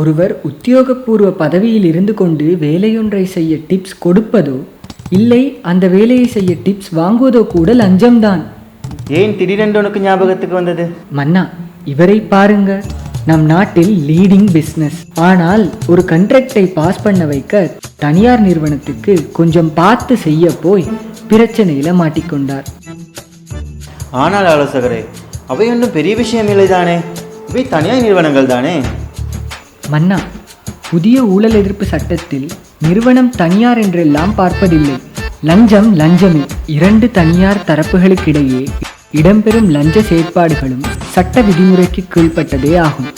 ஒருவர் உத்தியோகபூர்வ பதவியில் இருந்து கொண்டு வேலையொன்றை செய்ய டிப்ஸ் கொடுப்பதோ இல்லை அந்த வேலையை செய்ய டிப்ஸ் வாங்குவதோ கூட லஞ்சம்தான். ஏன் திடீரென்று உனக்கு ஞாபகத்துக்கு வந்தது? மன்னா இவரை பாருங்க. நம் நாட்டில் லீடிங் பிஸ்னஸ் ஆனால் ஒரு கண்ட்ராக்டை பாஸ் பண்ண வைக்க தனியார் நிறுவனத்துக்கு கொஞ்சம் பார்த்து செய்ய போய் பிரச்சனையில மாட்டிக்கொண்டார். ஆனால் ஆலோசகரே அவை ஒன்றும் பெரிய விஷயம் இல்லைதானே? இவை தனியார் நிறுவனங்கள் தானே? மன்னா புதிய ஊழல் எதிர்ப்பு சட்டத்தில் நிறுவனம் தனியார் என்றெல்லாம் பார்ப்பதில்லை. லஞ்சம் லஞ்சமே. இரண்டு தனியார் தரப்புகளுக்கிடையே இடம்பெறும் லஞ்ச செயற்பாடுகளும் சட்ட விதிமுறைக்கு கீழ்ப்பட்டதே ஆகும்.